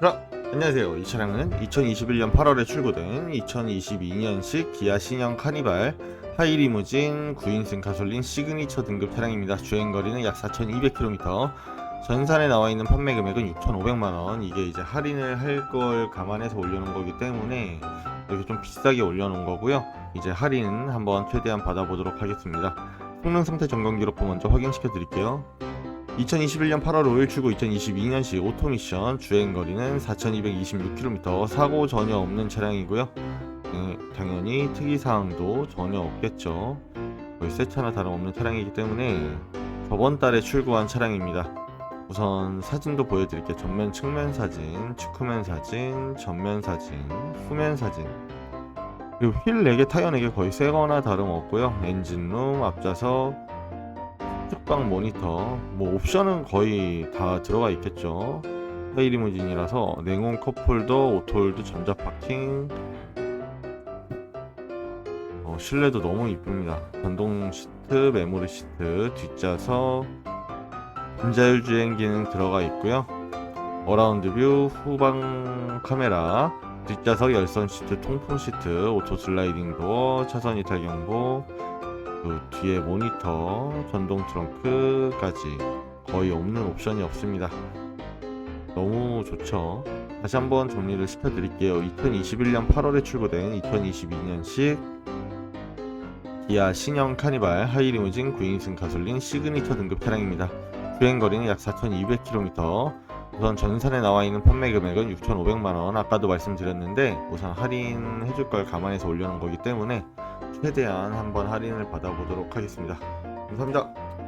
자, 안녕하세요. 이 차량은 2021년 8월에 출고된 2022년식 기아 신형 카니발 하이리무진 9인승 가솔린 시그니처 등급 차량입니다. 주행거리는 약 4,200km. 전산에 나와 있는 판매 금액은 6,500만원. 이게 이제 할인을 할 걸 감안해서 올려놓은 거기 때문에 이렇게 좀 비싸게 올려놓은 거고요. 이제 할인 한번 최대한 받아보도록 하겠습니다. 성능 상태 점검 기록부 먼저 확인시켜 드릴게요. 2021년 8월 5일 출고 2022년식 오토미션 주행거리는 4226km 사고 전혀 없는 차량이고요. 네, 당연히 특이사항도 전혀 없겠죠. 거의 새 차나 다름없는 차량이기 때문에 저번 달에 출고한 차량입니다. 우선 사진도 보여드릴게요. 전면 측면 사진, 측후면 사진, 전면 사진, 후면 사진. 그리고 휠 4개, 타이어 4개 거의 새거나 다름없고요. 엔진룸, 앞좌석, 특방 모니터 뭐 옵션은 거의 다 들어가 있겠죠. 하이리무진이라서 냉온 컵홀더, 오토홀드, 전자 파킹. 어, 실내도 너무 이쁩니다. 전동 시트, 메모리 시트, 뒷좌석. 분자율 주행 기능 들어가 있고요. 어라운드 뷰, 후방 카메라. 뒷좌석 열선 시트, 통풍 시트, 오토 슬라이딩 도어, 차선 이탈 경보 그 뒤에 모니터, 전동 트렁크까지 거의 없는 옵션이 없습니다. 너무 좋죠. 다시 한번 정리를 시켜드릴게요. 2021년 8월에 출고된 2022년식 기아 신형 카니발 하이리무진 9인승 가솔린 시그니처 등급 차량입니다. 주행거리는 약 4,200km. 우선 전산에 나와 있는 판매 금액은 6,500만 원. 아까도 말씀드렸는데 우선 할인해줄 걸 감안해서 올려놓은 거기 때문에 최대한 한번 할인을 받아보도록 하겠습니다. 감사합니다.